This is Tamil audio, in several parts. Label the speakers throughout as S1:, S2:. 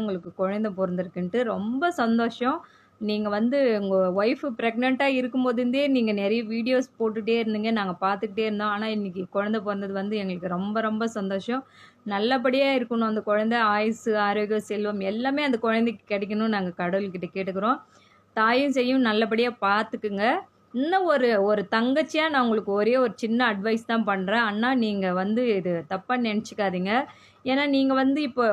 S1: உங்களுக்கு குழந்த பிறந்திருக்குன்ட்டு ரொம்ப சந்தோஷம். நீங்கள் வந்து உங்கள் ஒய்ஃபு ப்ரெக்னெண்ட்டாக இருக்கும்போதுந்தே நீங்கள் நிறைய வீடியோஸ் போட்டுகிட்டே இருந்தீங்க. நாங்கள் பார்த்துக்கிட்டே இருந்தோம். ஆனால் இன்றைக்கி குழந்த பிறந்தது வந்து எங்களுக்கு ரொம்ப ரொம்ப சந்தோஷம். நல்லபடியாக இருக்கணும். அந்த குழந்த ஆயுசு ஆரோக்கியம் செல்வம் எல்லாமே அந்த குழந்தைக்கு கிடைக்கணும்னு நாங்கள் கடவுள்கிட்ட கேட்டுக்கிறோம். தாயும் செய்யும் நல்லபடியாக பார்த்துக்குங்க. இன்னும் ஒரு ஒரு தங்கச்சியாக நான் உங்களுக்கு ஒரே ஒரு சின்ன அட்வைஸ் தான் பண்ணுறேன் அண்ணா நீங்கள் வந்து இது தப்பாக நினச்சிக்காதீங்க. ஏன்னா நீங்கள் வந்து இப்போ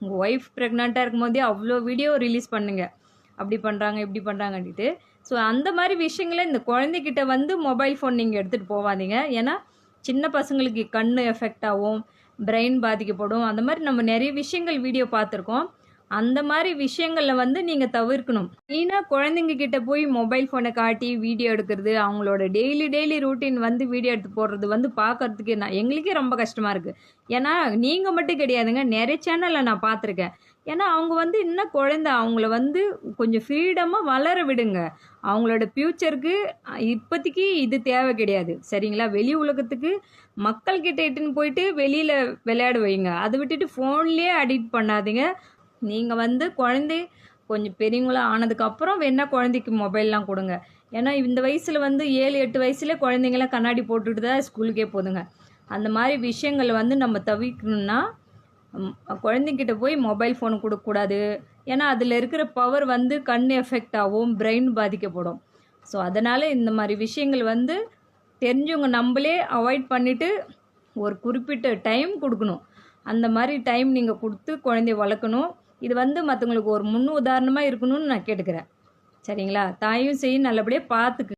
S1: உங்கள் ஒய்ஃப் ப்ரெக்னெண்ட்டாக இருக்கும்போதே அவ்வளோ வீடியோ ரிலீஸ் பண்ணுங்கள் அப்படி பண்ணுறாங்க இப்படி பண்ணுறாங்கன்ட்டு ஸோ அந்த மாதிரி விஷயங்களை இந்த குழந்தைகிட்ட வந்து மொபைல் ஃபோன் நீங்கள் எடுத்துகிட்டு போகாதீங்க ஏன்னா சின்ன பசங்களுக்கு கண் எஃபெக்ட் ஆகும் பிரெயின் பாதிக்கப்படும். அந்த மாதிரி நம்ம நிறைய விஷயங்கள் வீடியோ பார்த்துருக்கோம். அந்த மாதிரி விஷயங்களில் வந்து நீங்கள் தவிர்க்கணும். மெயினாக குழந்தைங்க கிட்ட போய் மொபைல் ஃபோனை காட்டி வீடியோ எடுக்கிறது அவங்களோட டெய்லி டெய்லி ரூட்டீன் வந்து வீடியோ எடுத்து போடுறது வந்து பார்க்கறதுக்கு நான் எங்களுக்கே ரொம்ப கஷ்டமாக இருக்குது ஏன்னா நீங்கள் மட்டும் கிடையாதுங்க நிறைய சேனலில் நான் பார்த்துருக்கேன் ஏன்னா அவங்க வந்து இன்னும் குழந்த அவங்கள வந்து கொஞ்சம் ஃப்ரீடமாக வளர விடுங்க. அவங்களோட ஃப்யூச்சருக்கு இப்போதைக்கு இது தேவை கிடையாது. சரிங்களா? வெளி உலகத்துக்கு மக்கள்கிட்ட இட்டுன்னு போயிட்டு வெளியில் விளையாட வைங்க. அதை விட்டுட்டு ஃபோன்லேயே அடிக்ட் பண்ணாதீங்க. நீங்கள் வந்து குழந்தை கொஞ்சம் பெரியவங்களாம் ஆனதுக்கப்புறம் வேணால் குழந்தைக்கு மொபைல்லாம் கொடுங்க. ஏன்னா இந்த வயசில் வந்து ஏழு எட்டு வயசுலேயே குழந்தைங்களாம் கண்ணாடி போட்டுட்டு தான் ஸ்கூலுக்கே போதுங்க. அந்த மாதிரி விஷயங்களை வந்து நம்ம தவிர்க்கணும்னா குழந்தைங்கிட்ட போய் மொபைல் ஃபோன் கொடுக்கக்கூடாது. ஏன்னா அதில் இருக்கிற பவர் வந்து கண் எஃபெக்ட் ஆகும் பிரெயின் பாதிக்கப்படும். ஸோ அதனால் இந்த மாதிரி விஷயங்கள் வந்து தெரிஞ்சவங்க நம்மளே அவாய்ட் பண்ணிவிட்டு ஒரு குறிப்பிட்ட டைம் கொடுக்கணும். அந்த மாதிரி டைம் நீங்கள் கொடுத்து குழந்தைய வளர்க்கணும். இது வந்து மற்றவங்களுக்கு ஒரு முன் உதாரணமாக இருக்கணும்னு நான் கேட்டுக்கிறேன். சரிங்களா? தாயும் செய்யும் நல்லபடியாக பார்த்துக்கு